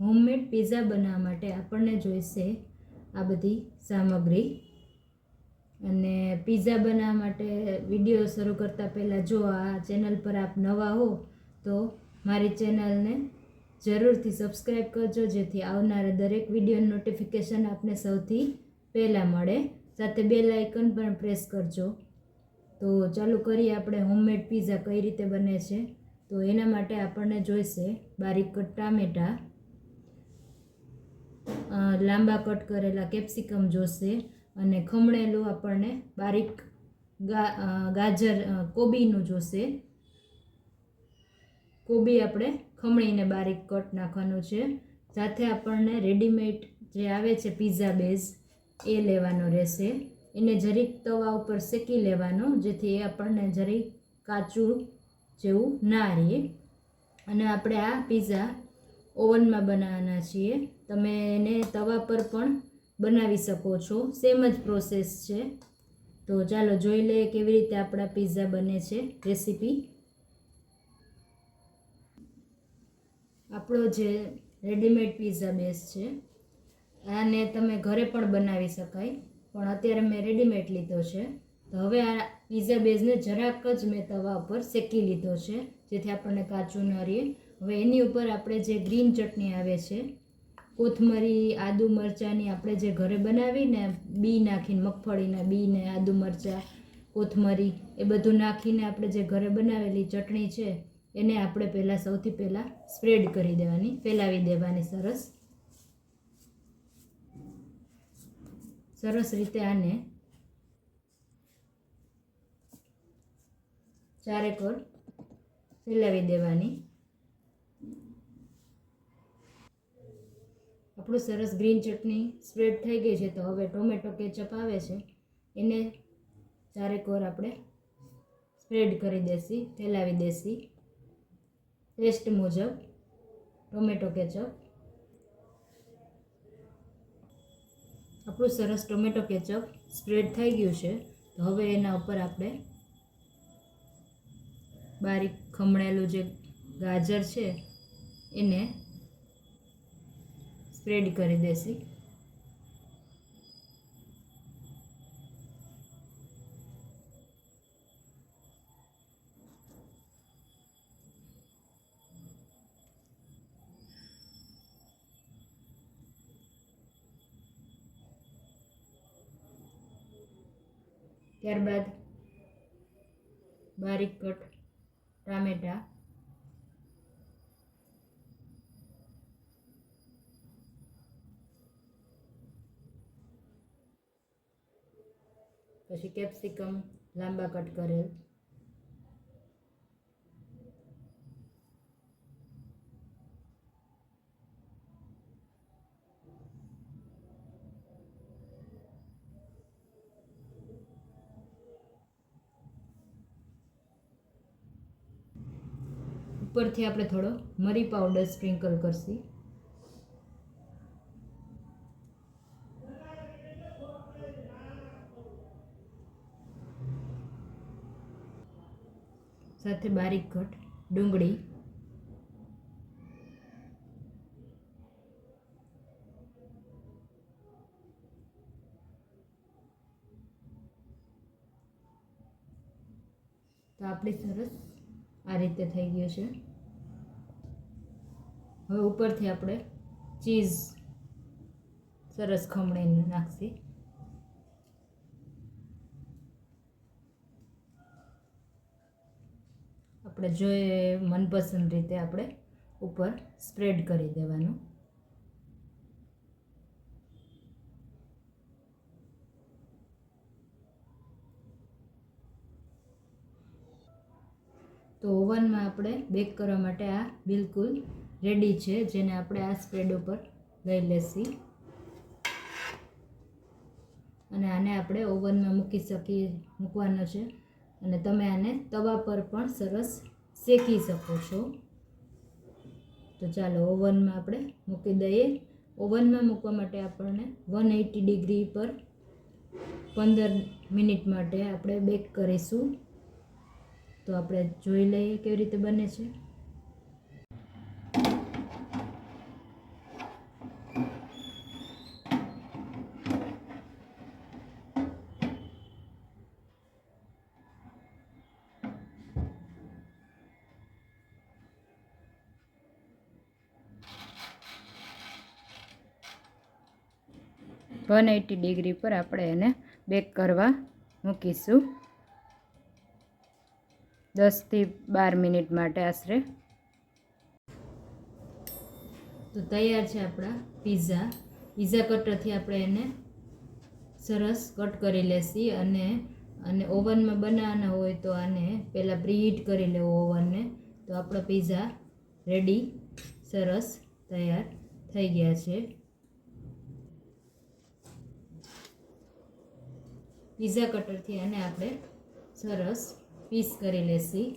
Homemade pizza બનાવવા માટે આપણને જોઈશે આ બધી સામગ્રી. અને પિઝા બનાવવા માટે વીડિયો શરૂ કરતાં પહેલાં જો આ ચેનલ પર આપ નવા હો, તો મારી ચેનલને જરૂરથી સબસ્ક્રાઈબ કરજો, જેથી આવનારા દરેક વિડીયોનું નોટિફિકેશન આપને સૌથી પહેલાં મળે. સાથે બે લાઇકન પણ પ્રેસ કરજો. તો ચાલુ કરીએ આપણે હોમમેડ પીઝા કઈ રીતે બને છે. તો એના માટે આપણને જોઈશે બારીક ટામેટાં લાંબા કટ કરેલા કેપ્સિકમ જોશે અને ખમણેલું આપણને બારીક ગા ગાજર કોબીનું જોશે. કોબી આપણે ખમણીને બારીક કટ નાખવાનું છે. સાથે આપણને રેડીમેડ જે આવે છે પિઝા બેઝ, એ લેવાનો રહેશે. એને જરીક તવા ઉપર શેકી લેવાનો, જેથી એ આપણને જરીક કાચું જેવું ના રહે. અને આપણે આ પિઝા ઓવનમાં બનાવવાના છીએ. તમે એને તવા પર પણ બનાવી શકો છો. સેમ જ પ્રોસેસ છે. તો ચાલો જોઈ લઈએ કેવી રીતે આપણા પીઝા બને છે રેસીપી આપણો જે રેડીમેડ પીઝા બેઝ છે, આને તમે ઘરે પણ બનાવી શકાય. પણ અત્યારે મેં રેડીમેડ લીધો છે. તો હવે આ પીઝા બેઝને જરાક જ મેં તવા ઉપર શેકી લીધો છે, જેથી આપણને કાચું ન રહે. હવે એની ઉપર આપણે જે ગ્રીન ચટણી આવે છે, કોથમરી, આદુ મરચાંની આપણે જે ઘરે બનાવીને બી નાખીને, મગફળીના બી ને આદુ મરચાં, કોથમરી, એ બધું નાખીને આપણે જે ઘરે બનાવેલી ચટણી છે, એને આપણે પહેલાં સૌથી પહેલાં સ્પ્રેડ કરી દેવાની, ફેલાવી દેવાની સરસ. સરસ રીતે આને ચારેકોર ફેલાવી દેવાની. આપણું સરસ ગ્રીન ચટણી સ્પ્રેડ થઈ ગઈ છે તો હવે ટોમેટો કેચઅપ આવે છે. એને ચારેકોર આપણે સ્પ્રેડ કરી દેસી ફેલાવી દેસી ટેસ્ટ મુજબ ટોમેટો કેચઅપ. આપણું સરસ ટોમેટો કેચઅપ સ્પ્રેડ થઈ ગયું છે તો હવે એના ઉપર આપણે બારીક ખમણેલું જે ગાજર છે એને સ્પ્રેડ કરી દેસી ત્યારબાદ બારીક કટ ટામેટાં પછી કેપ્સિકમ લાંબા કટ કરેલ. ઉપરથી આપણે થોડો મરી પાવડર સ્પ્રિંકલ કરશી. સાથે બારીક કટ ડુંગળી, તો આપણી સરસ આ રીતે થઈ ગયું છે. હવે ઉપરથી આપણે ચીઝ સરસ ખમણીને નાખશી. આપણે જોઈએ મનપસંદ રીતે આપણે ઉપર સ્પ્રેડ કરી દેવાનું. તો ઓવનમાં આપણે બેક કરવા માટે આ બિલકુલ રેડી છે, જેને આપણે આ સ્પ્રેડ ઉપર લઈ લેશી. અને આને આપણે ઓવનમાં મૂકી શકીએ મૂકવાનો છે. અને તમે આને તવા પર પણ સરસ શેકી શકો છો. તો ચાલો ઓવનમાં આપણે મૂકી દઈએ. ઓવનમાં મૂકવા માટે આપણને વન એટી ડિગ્રી પર પંદર મિનિટ માટે આપણે બેક કરીશું. તો આપણે જોઈ લઈએ કેવી રીતે બને છે. વન એટી ડિગ્રી પર આપણે એને બેક કરવા મૂકીશું. દસથી બાર મિનિટ માટે આશરે. તો તૈયાર છે આપણા પીઝા પીઝા કટરથી આપણે એને સરસ કટ કરી લેશી અને અને ઓવનમાં બનાવવાના હોય તો આને પહેલાં પ્રીહીટ કરી લેવો ઓવનને. તો આપણો પિઝા રેડી સરસ, તૈયાર થઈ ગયા છે. પિઝા કટરથી આને આપણે સરસ પીસ કરી લેશી.